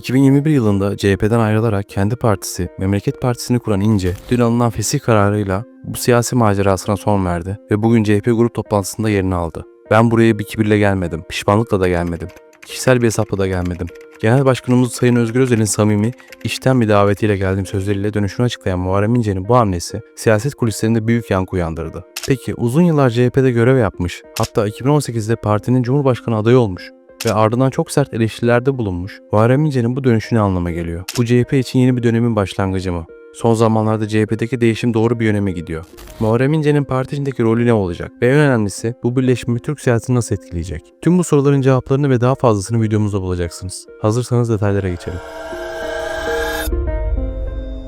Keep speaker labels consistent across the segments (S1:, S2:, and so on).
S1: 2021 yılında CHP'den ayrılarak kendi partisi, Memleket Partisi'ni kuran İnce, dün alınan fesih kararıyla bu siyasi macerasına son verdi ve bugün CHP grup toplantısında yerini aldı. Ben buraya bir kibirle gelmedim, pişmanlıkla da gelmedim. Kişisel bir hesapla da gelmedim. Genel Başkanımız Sayın Özgür Özel'in samimi, işten bir davetiyle geldiğim sözleriyle dönüşünü açıklayan Muharrem İnce'nin bu hamlesi siyaset kulislerinde büyük yankı uyandırdı. Peki uzun yıllar CHP'de görev yapmış, hatta 2018'de partinin Cumhurbaşkanı adayı olmuş ve ardından çok sert eleştirilerde bulunmuş. Muharrem İnce'nin bu dönüşü ne anlama geliyor? Bu CHP için yeni bir dönemin başlangıcı mı? Son zamanlarda CHP'deki değişim doğru bir yöneme gidiyor. Muharrem İnce'nin parti içindeki rolü ne olacak? Ve en önemlisi bu birleşme Türk siyasetini nasıl etkileyecek? Tüm bu soruların cevaplarını ve daha fazlasını videomuzda bulacaksınız. Hazırsanız detaylara geçelim.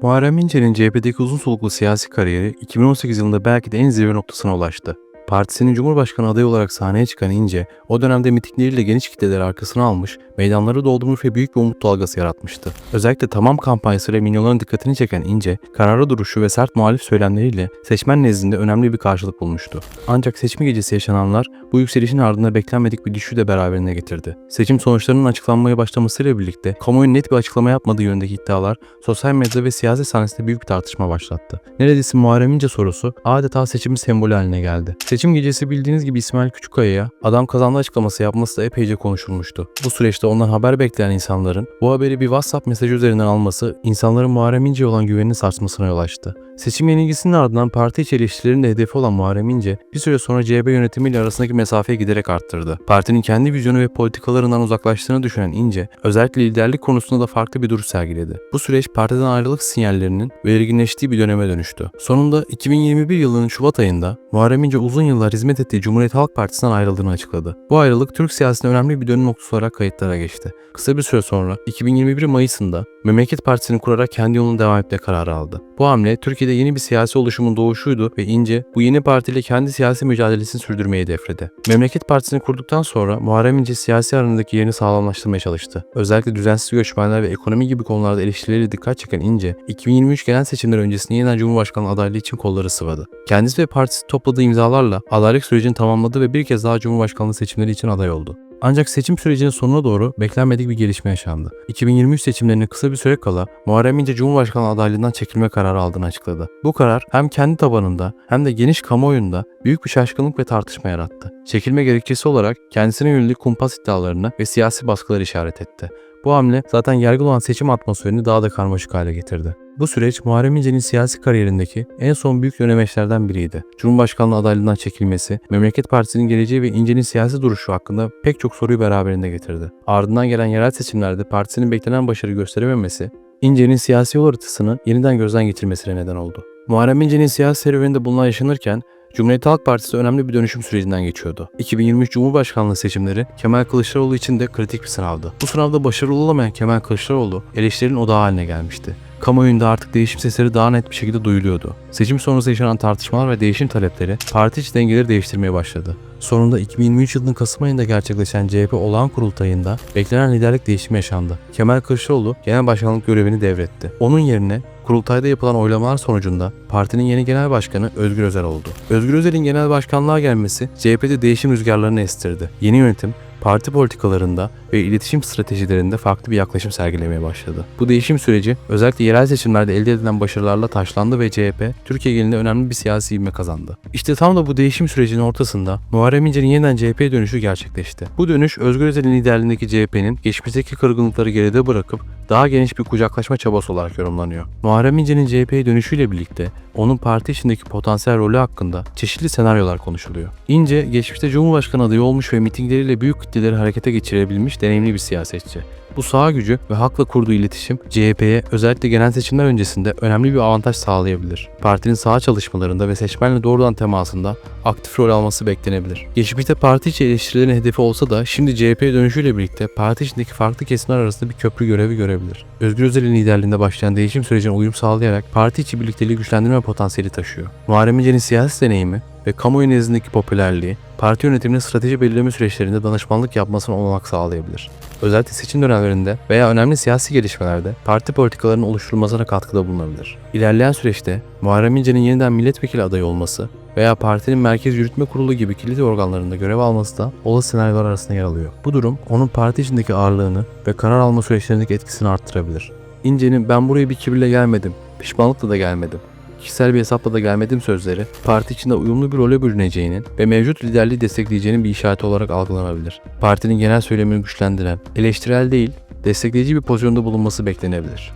S1: Muharrem İnce'nin CHP'deki uzun soluklu siyasi kariyeri 2018 yılında belki de en zirve noktasına ulaştı. Partisinin Cumhurbaşkanı adayı olarak sahneye çıkan İnce, o dönemde mitingleriyle geniş kitleleri arkasına almış, meydanları doldurmuş ve büyük bir umut dalgası yaratmıştı. Özellikle tamam kampanyasıyla milyonların dikkatini çeken İnce, kararlı duruşu ve sert muhalif söylemleriyle seçmen nezdinde önemli bir karşılık bulmuştu. Ancak seçim gecesi yaşananlar bu yükselişin ardında beklenmedik bir düşüşü de beraberine getirdi. Seçim sonuçlarının açıklanmaya başlamasıyla birlikte kamuoyunun net bir açıklama yapmadığı yönündeki iddialar sosyal medya ve siyaset sahnesinde büyük bir tartışma başlattı. Neredeyse Muharrem İnce sorusu adeta seçimin sembolü haline geldi. Seçim gecesi bildiğiniz gibi İsmail Küçükkaya'ya adam kazandı açıklaması yapması da epeyce konuşulmuştu. Bu süreçte ondan haber bekleyen insanların bu haberi bir WhatsApp mesajı üzerinden alması insanların Muharrem İnce'ye olan güvenini sarsmasına yol açtı. Seçim yenilgisinin ardından parti içi eleştirilerin de hedefi olan Muharrem İnce bir süre sonra CHP yönetimiyle arasındaki mesafeyi giderek arttırdı. Partinin kendi vizyonu ve politikalarından uzaklaştığını düşünen İnce, özellikle liderlik konusunda da farklı bir duruş sergiledi. Bu süreç partiden ayrılık sinyallerinin belirginleştiği bir döneme dönüştü. Sonunda 2021 yılının Şubat ayında Muharrem İnce uzun yıllar hizmet ettiği Cumhuriyet Halk Partisi'nden ayrıldığını açıkladı. Bu ayrılık Türk siyasetinde önemli bir dönüm noktası olarak kayıtlara geçti. Kısa bir süre sonra 2021 Mayıs'ında Memleket Partisi'ni kurarak kendi yolunu devam etme kararı aldı. Bu hamle Türkiye'de yeni bir siyasi oluşumun doğuşuydu ve İnce bu yeni partiyle kendi siyasi mücadelesini sürdürmeyi hedefledi. Memleket Partisi'ni kurduktan sonra Muharrem İnce siyasi aranındaki yerini sağlamlaştırmaya çalıştı. Özellikle düzensiz göçmenler ve ekonomi gibi konularda eleştirileri dikkat çeken İnce, 2023 genel seçimler öncesinde yeniden Cumhurbaşkanı adaylığı için kolları sıvadı. Kendisi ve partisi topladığı imzalarla adaylık sürecini tamamladı ve bir kez daha Cumhurbaşkanlığı seçimleri için aday oldu. Ancak seçim sürecinin sonuna doğru beklenmedik bir gelişme yaşandı. 2023 seçimlerine kısa bir süre kala Muharrem İnce Cumhurbaşkanı adaylığından çekilme kararı aldığını açıkladı. Bu karar hem kendi tabanında hem de geniş kamuoyunda büyük bir şaşkınlık ve tartışma yarattı. Çekilme gerekçesi olarak kendisine yönelik kumpas iddialarını ve siyasi baskıları işaret etti. Bu hamle zaten yargılı olan seçim atmosferini daha da karmaşık hale getirdi. Bu süreç Muharrem İnce'nin siyasi kariyerindeki en son büyük dönemeçlerden biriydi. Cumhurbaşkanlığı adaylığından çekilmesi, Memleket Partisi'nin geleceği ve İnce'nin siyasi duruşu hakkında pek çok soruyu beraberinde getirdi. Ardından gelen yerel seçimlerde partisinin beklenen başarı gösterememesi, İnce'nin siyasi yol haritasını yeniden gözden geçirmesine neden oldu. Muharrem İnce'nin siyasi serüveninde bunlar yaşanırken Cumhuriyet Halk Partisi önemli bir dönüşüm sürecinden geçiyordu. 2023 Cumhurbaşkanlığı seçimleri Kemal Kılıçdaroğlu için de kritik bir sınavdı. Bu sınavda başarılı olamayan Kemal Kılıçdaroğlu eleştirinin odağı haline gelmişti. Kamuoyunda artık değişim sesleri daha net bir şekilde duyuluyordu. Seçim sonrası yaşanan tartışmalar ve değişim talepleri parti içi dengeleri değiştirmeye başladı. Sonunda 2023 yılının Kasım ayında gerçekleşen CHP olağan kurultayında beklenen liderlik değişimi yaşandı. Kemal Kılıçdaroğlu genel başkanlık görevini devretti. Onun yerine kurultayda yapılan oylamalar sonucunda partinin yeni genel başkanı Özgür Özel oldu. Özgür Özel'in genel başkanlığa gelmesi CHP'de değişim rüzgarlarını estirdi. Yeni yönetim parti politikalarında ve iletişim stratejilerinde farklı bir yaklaşım sergilemeye başladı. Bu değişim süreci özellikle yerel seçimlerde elde edilen başarılarla taşlandı ve CHP Türkiye genelinde önemli bir siyasi ivme kazandı. İşte tam da bu değişim sürecinin ortasında Muharrem İnce'nin yeniden CHP'ye dönüşü gerçekleşti. Bu dönüş Özgür Özel'in liderliğindeki CHP'nin geçmişteki kırgınlıkları geride bırakıp daha geniş bir kucaklaşma çabası olarak yorumlanıyor. Muharrem İnce'nin CHP'ye dönüşüyle birlikte onun parti içindeki potansiyel rolü hakkında çeşitli senaryolar konuşuluyor. İnce, geçmişte Cumhurbaşkanı adayı olmuş ve mitingleriyle büyük kitleleri harekete geçirebilmiş deneyimli bir siyasetçi. Bu sağ gücü ve halkla kurduğu iletişim CHP'ye özellikle genel seçimler öncesinde önemli bir avantaj sağlayabilir. Partinin sağ çalışmalarında ve seçmenle doğrudan temasında aktif rol alması beklenebilir. Geçmişte parti içi eleştirilerin hedefi olsa da şimdi CHP'ye dönüşüyle birlikte parti içindeki farklı kesimler arasında bir köprü görevi görebilir. Özgür Özel'in liderliğinde başlayan değişim sürecine uyum sağlayarak parti içi birlikteliği güçlendirme potansiyeli taşıyor. Muharrem İnce'nin siyasi deneyimi ve kamuoyu nezdindeki popülerliği, parti yönetiminin strateji belirleme süreçlerinde danışmanlık yapmasına olanak sağlayabilir. Özellikle seçim dönemlerinde veya önemli siyasi gelişmelerde parti politikalarının oluşturulmasına katkıda bulunabilir. İlerleyen süreçte Muharrem İnce'nin yeniden milletvekili adayı olması veya partinin merkez yürütme kurulu gibi kilit organlarında görev alması da olası senaryolar arasında yer alıyor. Bu durum onun parti içindeki ağırlığını ve karar alma süreçlerindeki etkisini arttırabilir. İnce'nin ben buraya bir kibirle gelmedim, pişmanlıkla da gelmedim, kişisel bir hesapla da gelmedim sözleri parti içinde uyumlu bir role bürüneceğinin ve mevcut liderliği destekleyeceğinin bir işareti olarak algılanabilir. Partinin genel söylemini güçlendiren, eleştirel değil, destekleyici bir pozisyonda bulunması beklenebilir.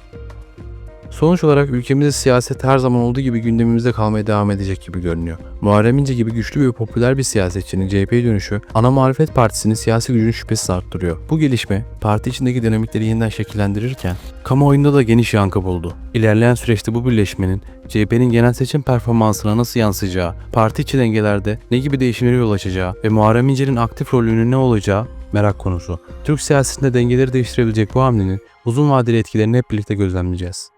S1: Sonuç olarak ülkemizde siyaset her zaman olduğu gibi gündemimizde kalmaya devam edecek gibi görünüyor. Muharrem İnce gibi güçlü ve popüler bir siyasetçinin CHP'ye dönüşü ana muhalefet partisinin siyasi gücünü şüphesiz arttırıyor. Bu gelişme parti içindeki dinamikleri yeniden şekillendirirken kamuoyunda da geniş yankı buldu. İlerleyen süreçte bu birleşmenin CHP'nin genel seçim performansına nasıl yansıyacağı, parti içi dengelerde ne gibi değişimlere yol açacağı ve Muharrem İnce'nin aktif rolünün ne olacağı merak konusu. Türk siyasetinde dengeleri değiştirebilecek bu hamlenin uzun vadeli etkilerini hep birlikte gözlemleyeceğiz.